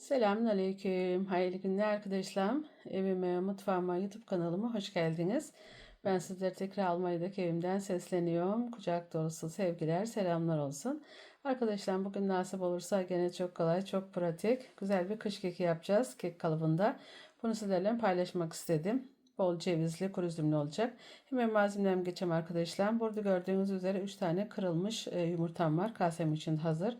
Selamünaleyküm. Hayırlı günler arkadaşlar. Evime, mutfağıma, YouTube kanalıma hoş geldiniz. Ben sizleri tekrar Almanya'daki evimden sesleniyorum. Kucak dolusu sevgiler, selamlar olsun. Arkadaşlar bugün nasip olursa gene çok kolay, çok pratik, güzel bir kış keki yapacağız kek kalıbında. Bunu sizlerle paylaşmak istedim. Bol cevizli, kuru üzümlü olacak. Hemen malzemelerime geçeyim arkadaşlar. Burada gördüğünüz üzere 3 tane kırılmış e, yumurtam var. Kasem için hazır.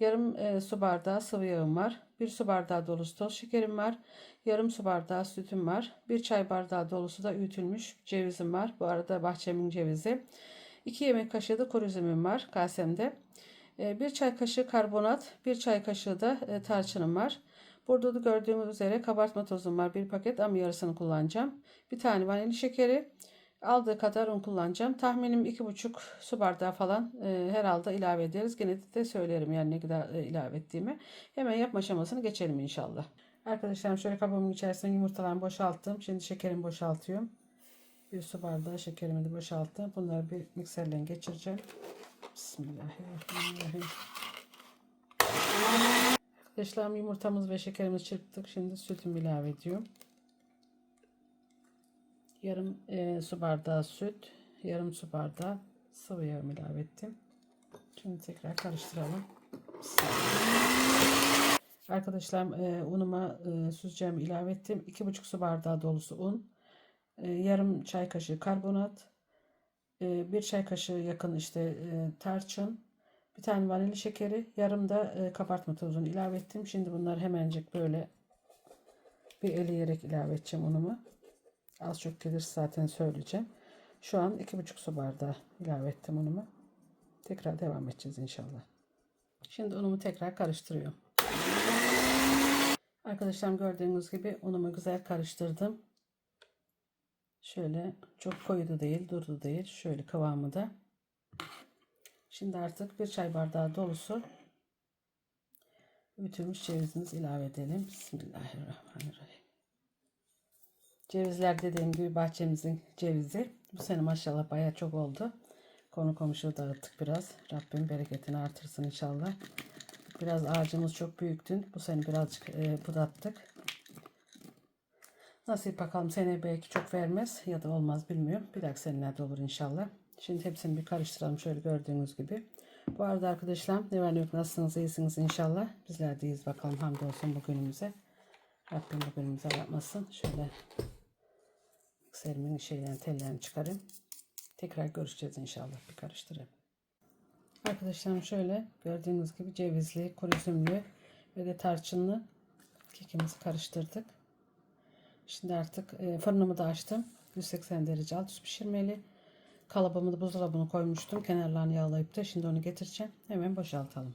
Yarım e, su bardağı sıvı yağım var. 1 su bardağı dolusu toz şekerim var. Yarım su bardağı sütüm var. 1 çay bardağı dolusu da öğütülmüş cevizim var. Bu arada bahçemin cevizi. 2 yemek kaşığı da kuru üzümüm var kasemde. 1 çay kaşığı karbonat, 1 çay kaşığı da e, tarçınım var. Burada da gördüğünüz üzere kabartma tozum var. Bir paket ama yarısını kullanacağım. Bir tane vanilya şekeri. Aldığı kadar un kullanacağım. Tahminim 2,5 su bardağı falan e, herhalde ilave ederiz. Gene de söylerim yani ne kadar e, ilave ettiğimi. Hemen yapma aşamasını geçelim inşallah. Arkadaşlarım şöyle kabımın içerisine yumurtalarımı boşalttım. Şimdi şekerimi boşaltıyorum. Bir su bardağı şekerimi de boşalttım. Bunları bir mikserle geçireceğim. Bismillahirrahmanirrahim. Arkadaşlarım yumurtamız ve şekerimizi çırptık. Şimdi sütümü ilave ediyorum. Yarım e, su bardağı süt, yarım su bardağı sıvı yağ ilave ettim. Şimdi tekrar karıştıralım. Arkadaşlar e, unuma e, süzeceğimi ilave ettim. 2,5 su bardağı dolusu un, e, yarım çay kaşığı karbonat, e, bir çay kaşığı yakın işte e, tarçın, bir tane vanilya şekeri, yarım da e, kabartma tozunu ilave ettim. Şimdi bunları hemencik böyle bir eleyerek ilave edeceğim unumu. Az çok gelir zaten söyleyeceğim. Şu an 2,5 su bardağı ilave ettim unumu. Tekrar devam edeceğiz inşallah. Şimdi unumu tekrar karıştırıyorum. Arkadaşlar gördüğünüz gibi unumu güzel karıştırdım. Şöyle çok koyu da değil, durdu değil. Şöyle kıvamı da. Şimdi artık bir çay bardağı dolusu ütülmüş cevizimizi ilave edelim. Bismillahirrahmanirrahim. Cevizler dediğim gibi bahçemizin cevizi. Bu sene maşallah baya çok oldu. Konu komşu dağıttık biraz. Rabbim bereketini artırsın inşallah. Biraz ağacımız çok büyüktü. Bu sene birazcık e, budattık. Nasip bakalım sene belki çok vermez ya da olmaz bilmiyorum. Bir dahaki senelerde olur inşallah. Şimdi hepsini bir karıştıralım şöyle gördüğünüz gibi. Bu arada arkadaşlar ne var ne yok nasılsınız iyisiniz inşallah. Bizler deyiz bakalım hamdolsun bugünümüze. Rabbim bugünümüze yapmasın. Şöyle Serimin şeylerini tellerini çıkarayım. Tekrar görüşeceğiz inşallah. Bir karıştırayım. Arkadaşlarım şöyle gördüğünüz gibi cevizli, kuru üzümlü ve de tarçınlı kekimizi karıştırdık. Şimdi artık e, fırınımı da açtım. 180 derece alt üst pişirmeli. Kalıbımı da buzdolabına koymuştum. Kenarlarını yağlayıp da şimdi onu getireceğim. Hemen boşaltalım.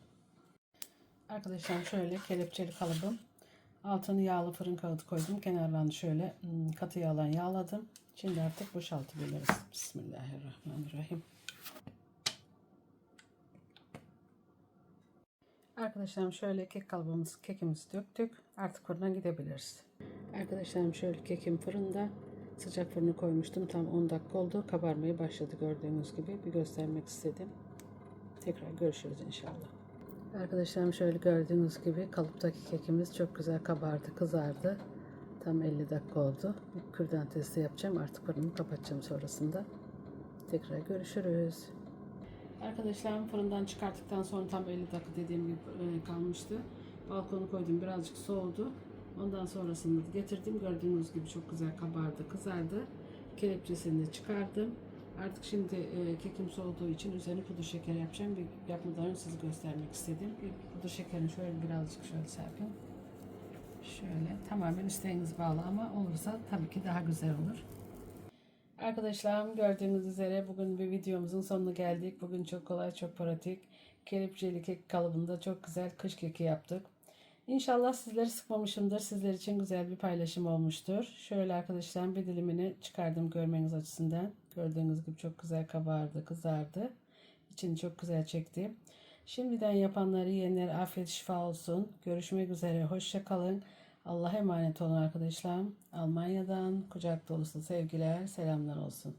Arkadaşlar şöyle kelepçeli kalıbım. Altını yağlı fırın kağıdı koydum. Kenarlarını şöyle hmm, katı yağla yağladım. Şimdi artık boşaltabiliriz. Bismillahirrahmanirrahim. Arkadaşlarım şöyle kek kalıbımız, kekimizi döktük. Artık fırına gidebiliriz. Arkadaşlarım şöyle kekim fırında. Sıcak fırını koymuştum. Tam 10 dakika oldu. Kabarmaya başladı gördüğünüz gibi. Bir göstermek istedim. Tekrar görüşürüz inşallah. Arkadaşlarım şöyle gördüğünüz gibi kalıptaki kekimiz çok güzel kabardı, kızardı. Tam 50 dakika oldu. Bir kürdan testi yapacağım. Artık fırını kapatacağım sonrasında. Tekrar görüşürüz. Arkadaşlarım fırından çıkarttıktan sonra tam 50 dakika dediğim gibi e, kalmıştı. Balkonu koydum birazcık soğudu. Ondan sonrasında getirdim. Gördüğünüz gibi çok güzel kabardı, kızardı. Kelepçesini de çıkardım. Artık şimdi e, kekim soğuduğu için üzerine pudra şeker yapacağım. Bir yapmadan size göstermek istedim. Bir pudra şekerini şöyle birazcık şöyle serpeyim. Şöyle tamamen isteğiniz bağlı ama olursa tabii ki daha güzel olur. Arkadaşlarım gördüğünüz üzere bugün bir videomuzun sonuna geldik. Bugün çok kolay, çok pratik. Kelepçeli kek kalıbında çok güzel kış keki yaptık. İnşallah sizleri sıkmamışımdır. Sizler için güzel bir paylaşım olmuştur. Şöyle arkadaşlar bir dilimini çıkardım görmeniz açısından. Gördüğünüz gibi çok güzel kabardı, kızardı. İçini çok güzel çekti. Şimdiden yapanları yiyenlere afiyet şifa olsun. Görüşmek üzere. Hoşça kalın. Allah'a emanet olun arkadaşlar. Almanya'dan kucak dolusu sevgiler, selamlar olsun.